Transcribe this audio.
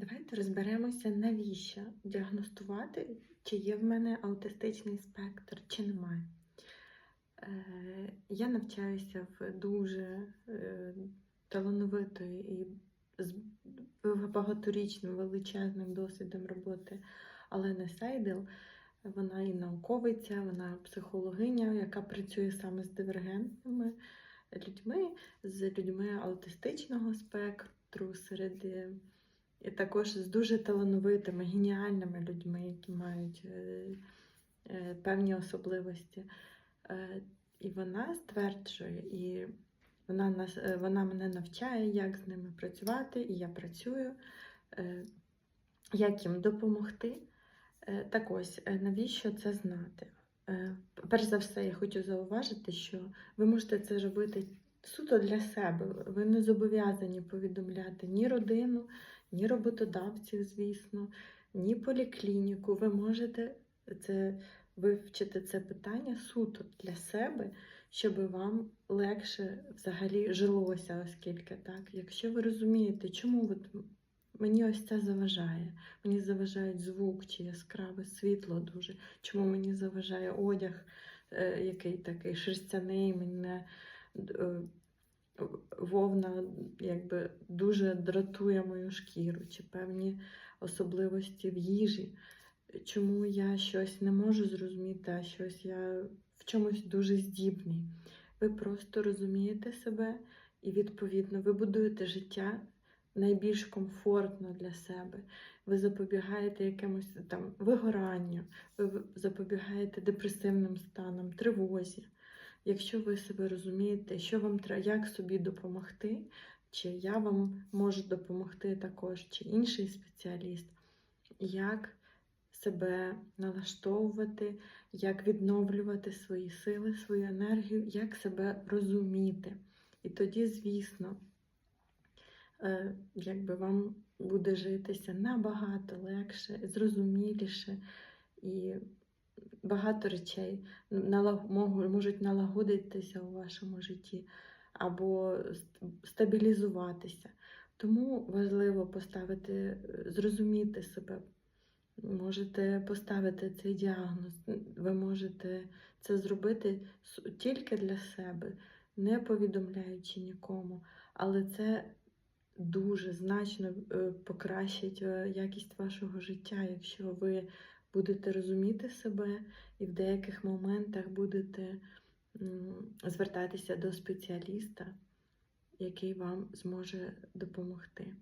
Давайте розберемося, навіщо діагностувати, чи є в мене аутистичний спектр, чи немає. Е, Я навчаюся в дуже е, талановитої і з багаторічним величезним досвідом роботи Олени Сейдел. Вона і науковиця, вона психологиня, яка працює саме з дивергентними людьми, з людьми аутистичного спектру, серед е, і також з дуже талановитими, геніальними людьми, які мають е, е, певні особливості. Е, І вона стверджує, і вона, нас, вона мене навчає, як з ними працювати, і я працюю, як їм допомогти. Так ось, навіщо це знати? Перш за все, я хочу зауважити, що ви можете це робити суто для себе. Ви не зобов'язані повідомляти ні родину, ні роботодавців, звісно, ні поліклініку. Ви можете це вивчити це питання суто для себе, щоб вам легше взагалі жилося, оскільки так. Якщо ви розумієте, чому от мені ось це заважає, мені заважають звук чи яскраве світло дуже, чому мені заважає одяг, е, який такий шерстяний, мене вовна якби дуже дратує мою шкіру, чи певні особливості в їжі. Чому я щось не можу зрозуміти, а щось я в чомусь дуже здібний. Ви просто розумієте себе і, відповідно, ви будуєте життя найбільш комфортно для себе. Ви запобігаєте якимось там вигоранню, ви запобігаєте депресивним станам, тривозі. Якщо ви себе розумієте, що вам треба, як собі допомогти, чи я вам можу допомогти також, чи інший спеціаліст, як себе налаштовувати, як відновлювати свої сили, свою енергію, як себе розуміти. І тоді, звісно, е, якби вам буде житися набагато легше, зрозуміліше і багато речей можуть налагодитися у вашому житті або стабілізуватися. Тому важливо поставити, е, зрозуміти себе. Можете поставити цей діагноз, ви можете це зробити тільки для себе, не повідомляючи нікому, але це дуже значно е, покращить е, якість вашого життя, якщо ви будете розуміти себе і в деяких моментах будете звертатися до спеціаліста, який вам зможе допомогти.